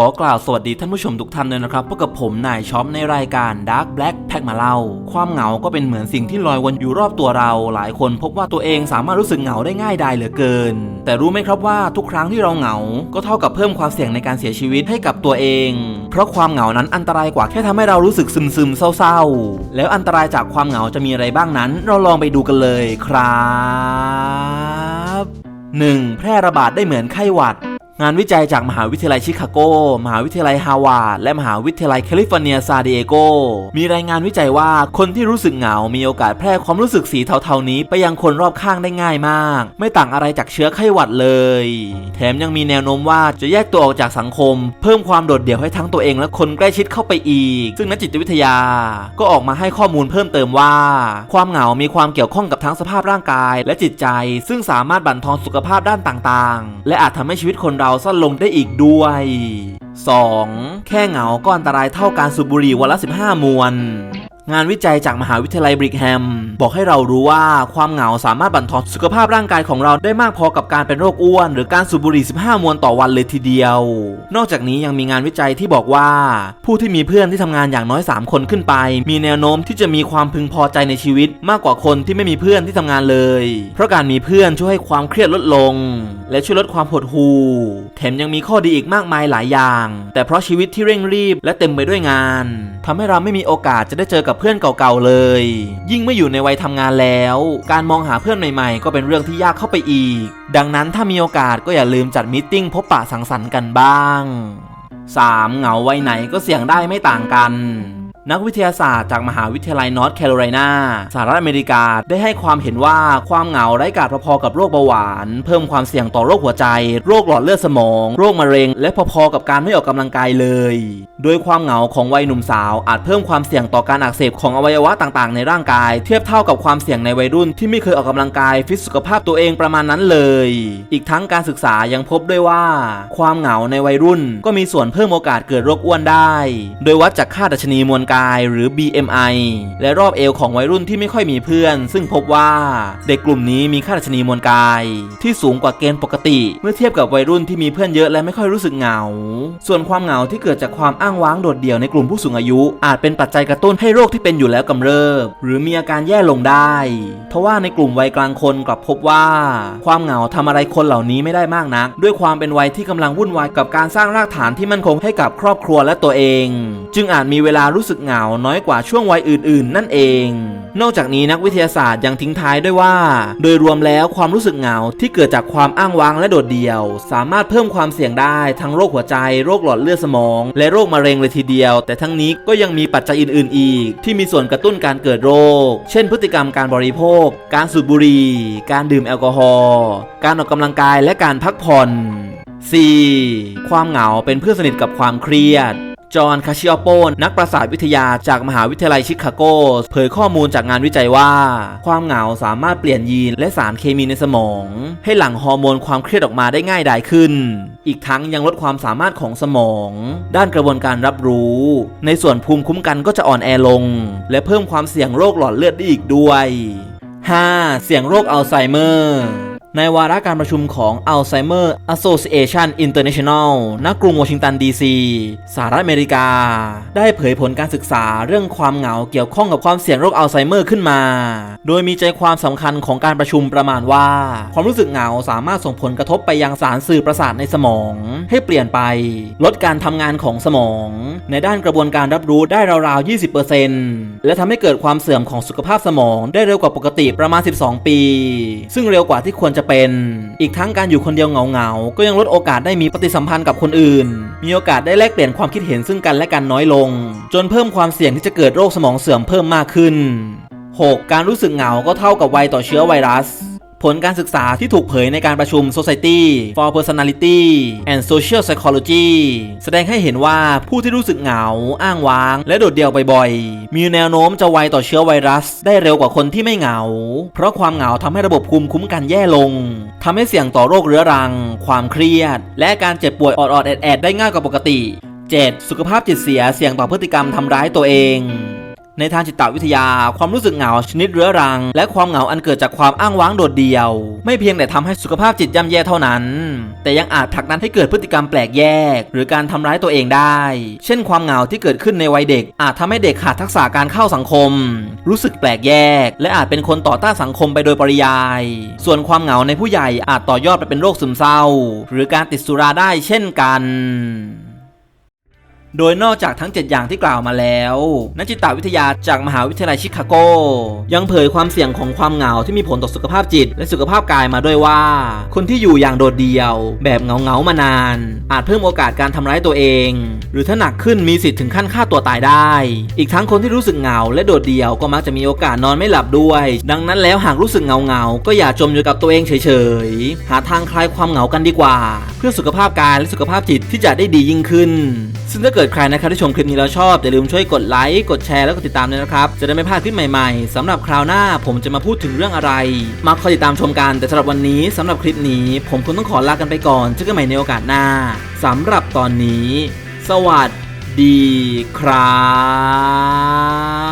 ขอกล่าวสวัสดีท่านผู้ชมทุกท่านเลยนะครับพบกับผมนายช็อปในรายการ Dark Black แพ็กมาเล่า ความเหงาก็เป็นเหมือนสิ่งที่ลอยวนอยู่รอบตัวเรา หลายคนพบว่าตัวเองสามารถรู้สึกเหงาได้ง่ายดายเหลือเกิน แต่รู้ไหมครับว่าทุกครั้งที่เราเหงา ก็เท่ากับเพิ่มความเสี่ยงในการเสียชีวิตให้กับตัวเอง เพราะความเหงานั้นอันตรายกว่าแค่ทำให้เรารู้สึกซึมๆเศร้าๆ แล้วอันตรายจากความเหงาจะมีอะไรบ้างนั้น เราลองไปดูกันเลยครับ 1. แพร่ระบาดได้เหมือนไข้หวัด งานวิจัยจากมหาวิทยาลัยชิคาโก มหาวิทยาลัยฮาวาดและมหาวิทยาลัยแคลิฟอร์เนียซานดิเอโก มีรายงานวิจัยว่าคนที่รู้สึกเหงา มีโอกาสแพร่ความรู้สึกสีเทาๆนี้ไปยังคนรอบข้างได้ง่ายมาก ไม่ต่างอะไรจากเชื้อไข้หวัดเลย แถมยังมีแนวโน้มว่าจะแยกตัวออกจากสังคม เพิ่มความโดดเดี่ยวให้ทั้งตัวเองและคนใกล้ชิดเข้าไปอีก ซึ่งนักจิตวิทยา ก็ออกมาให้ข้อมูลเพิ่มเติมว่า ความเหงา มีความเกี่ยวข้องกับทั้งสภาพร่างกายและจิตใจ ซึ่งสามารถบั่นทอนสุขภาพด้านต่างๆ และอาจทำให้ชีวิตคนเราสั้นลงได้อีกด้วย 2. แค่เหงาก็อันตรายเท่าการสูบบุหรี่วันละ 15 มวนงานวิจัยจากมหาวิทยาลัยบริกแฮม บอกให้เรารู้ว่าความเหงาสามารถบั่นทอนสุขภาพร่างกายของเราได้มากพอกับการเป็นโรคอ้วน หรือการสูบบุหรี่ 15 มวนต่อวันเลยทีเดียว นอกจากนี้ยังมีงานวิจัยที่บอกว่า ผู้ที่มีเพื่อนที่ทำงานอย่างน้อย 3 คนขึ้นไป มีแนวโน้มที่จะมีความพึงพอใจในชีวิต มากกว่าคนที่ไม่มีเพื่อนที่ทำงานเลย เพราะการมีเพื่อนช่วยให้ความเครียดลดลงและช่วยลดความหดหู่แถมยังมีข้อดีอีกมากมายหลายอย่าง แต่เพราะชีวิตที่เร่งรีบและเต็มไปด้วยงานทำให้เราไม่มีโอกาสจะได้เจอกับเพื่อนเก่าๆเลย ยิ่งไม่อยู่ในวัยทำงานแล้ว การมองหาเพื่อนใหม่ๆ ก็เป็นเรื่องที่ยากเข้าไปอีก ดังนั้นถ้ามีโอกาสก็อย่าลืมจัดมิทติ้งพบปะสังสรรค์กันบ้าง 3. เหงาไวัยไหนก็เสี่ยงได้ไม่ต่างกัน นักวิทยาศาสตร์จากมหาวิทยาลัยนอร์ทแคโรไลนาสหรัฐอเมริกาได้ให้ความเห็นว่าความเหงาไร้กาจพอๆกับโรคเบาหวาน เพิ่มความเสี่ยงต่อโรคหัวใจ โรคหลอดเลือดสมอง โรคมะเร็ง และพอๆกับการไม่ออกกำลังกายเลย โดยความเหงาของวัยหนุ่มสาว อาจเพิ่มความเสี่ยงต่อการอักเสบของอวัยวะต่างๆ ในร่างกาย เทียบเท่ากับความเสี่ยงในวัยรุ่นที่ไม่เคยออกกำลังกายฟิตสุขภาพตัวเองประมาณนั้นเลย อีกทั้งการศึกษายังพบด้วยว่า ความเหงาในวัยรุ่น ก็มีส่วนเพิ่มโอกาสเกิดโรคอ้วนได้ โดยวัดจากค่าดัชนีมวลกายหรือ BMI และรอบเอวของวัยรุ่นที่ไม่ค่อยมีเพื่อน ซึ่งพบว่าเด็กกลุ่มนี้มีค่าดัชนีมวลกาย ที่สูงกว่าเกณฑ์ปกติ เมื่อเทียบกับวัยรุ่นที่มีเพื่อนเยอะและไม่ค่อยรู้สึกเหงา ส่วนความเหงาที่เกิดจากความอ้างว้างโดดเดี่ยวในกลุ่มผู้สูงอายุ อาจเป็นปัจจัยกระตุ้นให้โรคที่เป็นอยู่แล้วกำเริบ หรือมีอาการแย่ลงได้ทว่าในกลุ่มวัยกลางคนกลับพบว่า ความเหงาทำอะไรคนเหล่านี้ไม่ได้มากนัก ด้วยความเป็นวัยที่กำลังวุ่นวายกับการสร้างรากฐานที่มั่นคงให้กับครอบครัวและตัวเอง จึงอาจมีเวลารู้สึกเหงาน้อยกว่าช่วงวัยอื่น ๆ นั่นเอง นอกจากนี้นักวิทยาศาสตร์ยังทิ้งท้ายด้วยว่า โดยรวมแล้วความรู้สึกเหงาที่เกิดจากความอ้างว้างและโดดเดี่ยว สามารถเพิ่มความเสี่ยงได้ทั้งโรคหัวใจโรคหลอดเลือดสมอง และโรคมะเร็งเลยทีเดียว แต่ทั้งนี้ก็ยังมีปัจจัยอื่น ๆ อีก ที่มีส่วนกระตุ้นการเกิดโรค เช่น พฤติกรรมการบริโภค การสูบบุหรี่ การดื่มแอลกอฮอล์ การออกกำลังกายและการพักผ่อน 4. ความเหงาเป็นเพื่อนสนิทกับความเครียด จอห์นคาชิโอโปนนักประสาทวิทยาจากมหาวิทยาลัยชิคาโก เผยข้อมูลจากงานวิจัยว่า ความเหงาสามารถเปลี่ยนยีนและสารเคมีในสมอง ให้หลั่งฮอร์โมนความเครียดออกมาได้ง่ายดายขึ้น อีกทั้งยังลดความสามารถของสมอง ด้านกระบวนการรับรู้ ในส่วนภูมิคุ้มกันก็จะอ่อนแอลง และเพิ่มความเสี่ยงโรคหลอดเลือดได้อีกด้วย 5. เสี่ยงโรคอัลไซเมอร์ ในวาระการประชุมของ Alzheimer Association International ณ กรุงวอชิงตันดีซีสหรัฐอเมริกา ได้เผยผลการศึกษาเรื่องความเหงาเกี่ยวข้องกับความเสี่ยงโรคอัลไซเมอร์ขึ้นมา โดยมีใจความสำคัญของการประชุมประมาณว่า ความรู้สึกเหงาสามารถส่งผลกระทบไปยังสารสื่อประสาทในสมอง ให้เปลี่ยนไป ลดการทำงานของสมอง ในด้านกระบวนการรับรู้ได้ราวๆ 20%และทำให้เกิดความเสื่อมของสุขภาพสมองได้เร็วกว่าปกติประมาณ 12 ปี ซึ่งเร็วกว่าที่ควรจะเป็น อีกทั้งการอยู่คนเดียวเหงาๆ ก็ยังลดโอกาสได้มีปฏิสัมพันธ์กับคนอื่น มีโอกาสได้แลกเปลี่ยนความคิดเห็นซึ่งกันและกันน้อยลง จนเพิ่มความเสี่ยงที่จะเกิดโรคสมองเสื่อมเพิ่มมากขึ้น 6. การรู้สึกเหงาก็เท่ากับวัยต่อเชื้อไวรัส ผลการศึกษาที่ถูกเผยในการประชุม Society for Personality and Social Psychology แสดงให้เห็นว่าผู้ที่รู้สึกเหงา อ้างว้าง และโดดเดี่ยวบ่อยๆ มีแนวโน้มจะไวต่อเชื้อไวรัส ได้เร็วกว่าคนที่ไม่เหงา เพราะความเหงาทำให้ระบบภูมิคุ้มกันแย่ลงทำให้เสี่ยงต่อโรคเรื้อรัง ความเครียด และการเจ็บป่วยออดๆแอดๆได้ง่ายกว่าปกติ 7. สุขภาพจิตเสียเสี่ยงต่อพฤติกรรมทำร้ายตัวเอง ในทางจิตวิทยา ความรู้สึกเหงาชนิดเรื้อรัง และความเหงาอันเกิดจากความอ้างว้างโดดเดี่ยว ไม่เพียงแต่ทำให้สุขภาพจิตย่ำแย่เท่านั้น แต่ยังอาจผลักดันให้เกิดพฤติกรรมแปลกแยก หรือการทำร้ายตัวเองได้ เช่น ความเหงาที่เกิดขึ้นในวัยเด็ก อาจทำให้เด็กขาดทักษะการเข้าสังคม รู้สึกแปลกแยก และอาจเป็นคนต่อต้านสังคมไปโดยปริยาย ส่วนความเหงาในผู้ใหญ่อาจต่อยอดไปเป็นโรคซึมเศร้า หรือการติดสุราได้เช่นกัน โดยนอกจากทั้ง 7 อย่างที่กล่าวมาแล้ว นักจิตวิทยาจากมหาวิทยาลัยชิคาโก ยังเผยความเสี่ยงของความเหงาที่มีผลต่อสุขภาพจิต และสุขภาพกายมาด้วยว่า คนที่อยู่อย่างโดดเดี่ยว แบบเหงาเงาๆมานาน อาจเพิ่มโอกาสการทำร้ายตัวเอง หรือถ้าหนักขึ้นมีสิทธิ์ถึงขั้นฆ่าตัวตายได้ อีกทั้งคนที่รู้สึกเหงาและโดดเดี่ยวก็มักจะมีโอกาสนอนไม่หลับด้วย ดังนั้นแล้วหากรู้สึกเหงาเงาๆก็อย่าจมอยู่กับตัวเองเฉยๆหาทางคลายความเหงากันดีกว่า เพื่อสุขภาพกายและสุขภาพจิตที่จะได้ดียิ่งขึ้นซึ่งถ้าเกิดใครนะครับที่ชมคลิปนี้แล้วชอบ อย่าลืมช่วยกดไลค์กดแชร์แล้วก็ติดตามด้วยนะครับ จะได้ไม่พลาดคลิปใหม่ๆสำหรับคราวหน้าผมจะมาพูดถึงเรื่องอะไร มาคอยติดตามชมกันแต่สำหรับวันนี้สำหรับคลิปนี้ ผมคงต้องขอลากันไปก่อนเจอกันใหม่ในโอกาสหน้าสำหรับตอนนี้ สวัสดีครับ